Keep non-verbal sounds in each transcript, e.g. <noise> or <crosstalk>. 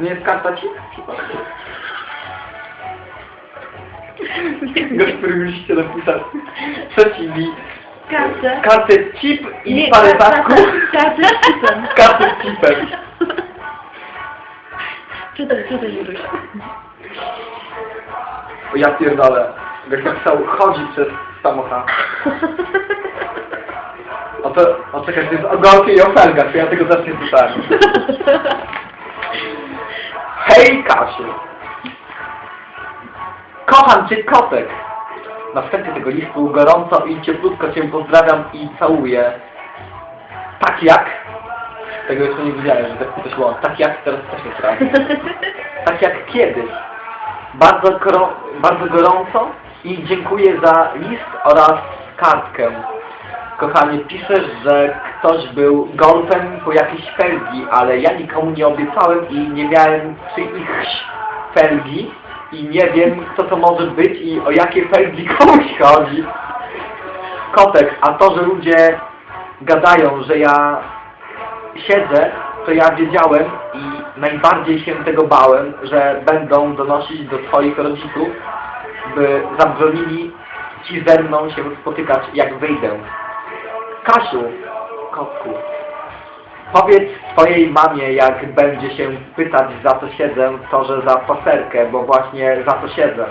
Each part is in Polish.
Nie jest karta ci? Gość, musicie napisać. Co ci mi? Kartę. Kartę chip i Nie, parę tasków. Kartę z chipem. Kartę z chipem. Czytaj, czytaj, Juruś. O ja pierdolę. Jak napisał, chodzi przez samochód. O to, o czekaj, to jest o Golfie i o felgach, to ja tego też nie czytałem. <laughs> Hej Kasiu! Kocham Cię kotek! Na wstępie tego listu gorąco i cieplutko Cię pozdrawiam i całuję. Tak jak... Tego jeszcze nie widziałem, że tak coś było. Tak jak teraz też nie. Tak jak kiedyś. Bardzo, bardzo gorąco i dziękuję za list oraz kartkę. Kochanie, piszesz, że ktoś był golfem po jakiejś felgi, ale ja nikomu nie obiecałem i nie miałem czyichś felgi i nie wiem, co to może być i o jakie felgi <laughs> komuś chodzi. Kotek, a to, że ludzie gadają, że ja siedzę, to ja wiedziałem i najbardziej się tego bałem, że będą donosić do Twoich rodziców, by zabronili Ci ze mną się spotykać, jak wyjdę. Kasiu, kotku, powiedz swojej mamie, jak będzie się pytać za co siedzę, to że za paserkę, bo właśnie za to siedzę.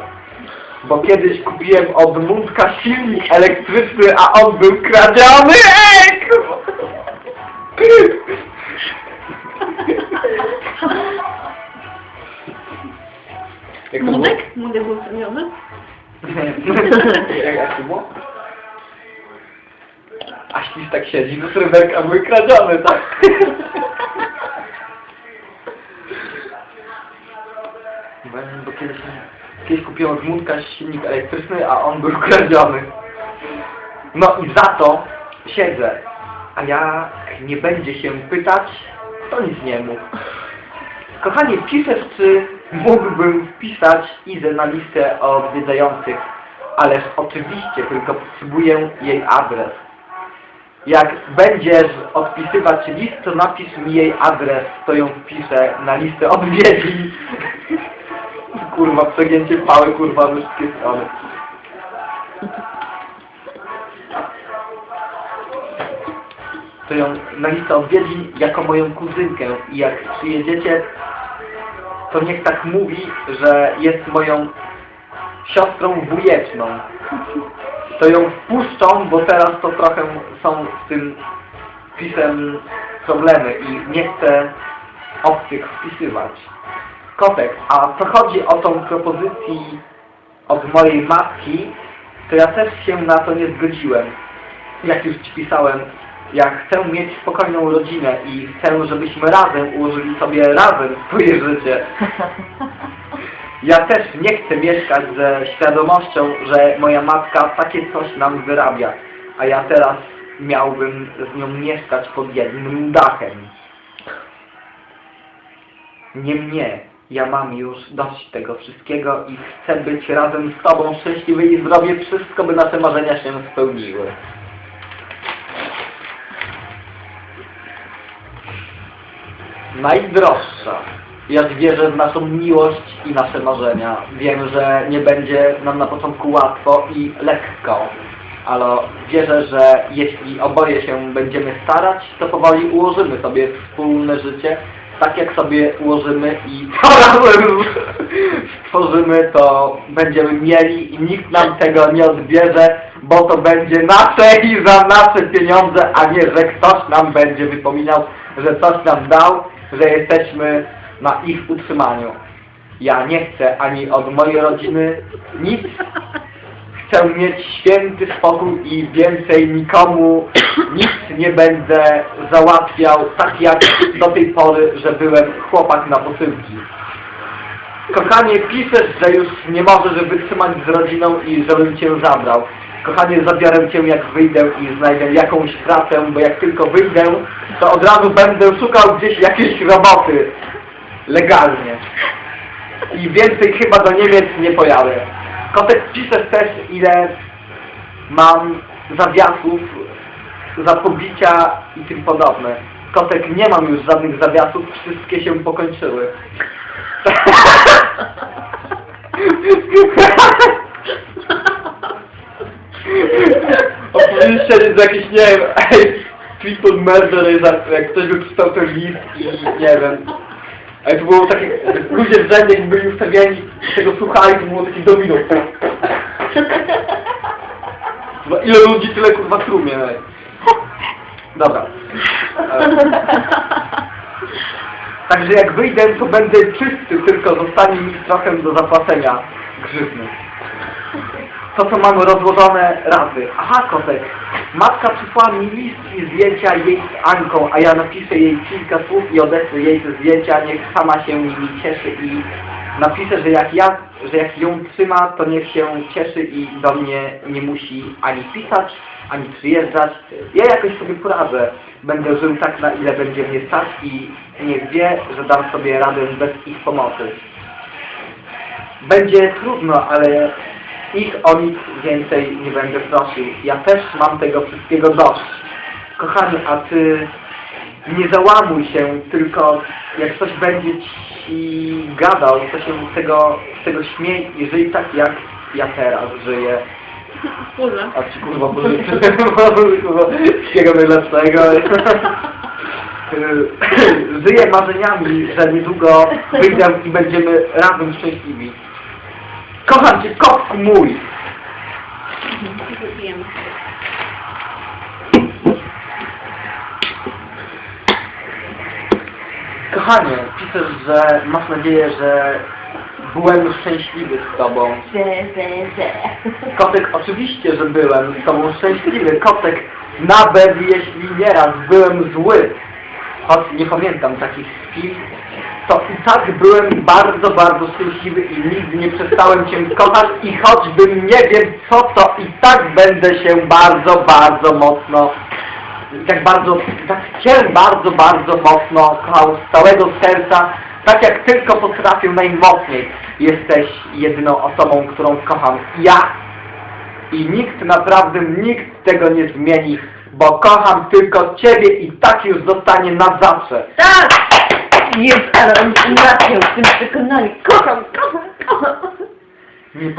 Bo kiedyś kupiłem od Mundka silnik elektryczny, a on był kradziony! Ej? Młodek? Młodek był ceniony? Jak, jak to było? A ślis tak siedzi, no sreberka były kradzione, tak? Właśnie, bo kiedyś, kiedyś kupiłem od Mundka silnik elektryczny, a on był kradziony. No i za to siedzę. A jak nie będzie się pytać, to nic nie mów. Kochanie, piszesz, czy mógłbym wpisać Izę na listę odwiedzających, ależ oczywiście, tylko potrzebuję jej adres. Jak będziesz odpisywać list, to napisz mi jej adres, to ją wpiszę na listę odwiedzin. <laughs> Kurwa, przegięcie pały, kurwa, ze wszystkie strony. To ją na listę odwiedzin jako moją kuzynkę i jak przyjedziecie, to niech tak mówi, że jest moją siostrą wujeczną. To ją wpuszczą, bo teraz to trochę są z tym pisem problemy i nie chcę obcych wpisywać. Kotek, a co chodzi o tą propozycji od mojej matki, to ja też się na to nie zgodziłem. Jak już Ci pisałem, ja chcę mieć spokojną rodzinę i chcę, żebyśmy razem ułożyli sobie razem swoje życie. <laughs> Ja też nie chcę mieszkać ze świadomością, że moja matka takie coś nam wyrabia, a ja teraz miałbym z nią mieszkać pod jednym dachem. Nie mnie. Ja mam już dość tego wszystkiego i chcę być razem z Tobą szczęśliwy i zrobię wszystko, by nasze marzenia się spełniły. Najdroższa. Ja wierzę w naszą miłość i nasze marzenia. Wiem, że nie będzie nam na początku łatwo i lekko, ale wierzę, że jeśli oboje się będziemy starać, to powoli ułożymy sobie wspólne życie, tak jak sobie ułożymy i <laughs> stworzymy, to będziemy mieli i nikt nam tego nie odbierze, bo to będzie nasze i za nasze pieniądze, a nie, że ktoś nam będzie wypominał, że coś nam dał, że jesteśmy na ich utrzymaniu. Ja nie chcę ani od mojej rodziny nic. Chcę mieć święty spokój i więcej nikomu nic nie będę załatwiał tak jak do tej pory, że byłem chłopak na posyłki. Kochanie, piszesz, że już nie możesz wytrzymać z rodziną i żebym Cię zabrał. Kochanie, zabiorę Cię jak wyjdę i znajdę jakąś pracę, bo jak tylko wyjdę, to od razu będę szukał gdzieś jakiejś roboty. Legalnie. I więcej chyba do Niemiec nie pojadę. Kotek, piszesz też, ile mam zawiasów, za pobicia i tym podobne. Kotek, nie mam już żadnych zawiasów, wszystkie się pokończyły. Opowiedzieliście jest jakiś, nie wiem, triple murder, jak, ktoś by przeczytał ten list nie wiem. Ale to było takie, ludzie w jak byli ustawieni, tego słuchali, to było takie domino. Kurwa, Ile ludzi, tyle kurwa trumie, ej. Dobra. E, Także jak wyjdę, to będę czysty, tylko zostanie mi trochę do zapłacenia grzywny. To, co mamy rozłożone razy. Aha, kotek. Matka przysłała mi list i zdjęcia jej z Anką, a ja napiszę jej kilka słów i odeślę jej te zdjęcia. Niech sama się nimi cieszy i napiszę, że jak ja, że jak ją trzyma, to niech się cieszy i do mnie nie musi ani pisać, ani przyjeżdżać. Ja jakoś sobie poradzę. Będę żył tak, na ile będzie mnie stać i niech wie, że dam sobie radę bez ich pomocy. Będzie trudno, ale ich o nic więcej nie będę prosił. Ja też mam tego wszystkiego dość. Kochany, a ty nie załamuj się, tylko jak ktoś będzie ci gadał, to się z tego, z tego śmiej i żyj tak jak ja teraz żyję. Kurwa. A ci <laughs> kurwa wszystkiego najlepszego. <laughs> Żyję marzeniami, że niedługo wyjdę i będziemy razem szczęśliwi. Kocham cię, kotku mój! Wypijemy. Kochanie, piszesz, że masz nadzieję, że byłem szczęśliwy z tobą. Ze, ze, ze. Kotek, oczywiście, że byłem z tobą szczęśliwy. Kotek, nawet jeśli nieraz byłem zły, choć nie pamiętam takich chwil, to i tak byłem bardzo, bardzo szczęśliwy i nigdy nie przestałem Cię kochać i choćbym nie wiem co, to i tak będę się bardzo, bardzo mocno, tak bardzo, tak Cię bardzo, bardzo mocno kochał z całego serca, tak jak tylko potrafię najmocniej. Jesteś jedyną osobą, którą kocham. Ja i nikt, naprawdę nikt tego nie zmieni, bo kocham tylko Ciebie i tak już zostanie na zawsze. Tak! Jest, ale on w tym przekonaniu. Kocham, kocham, kocham. Nie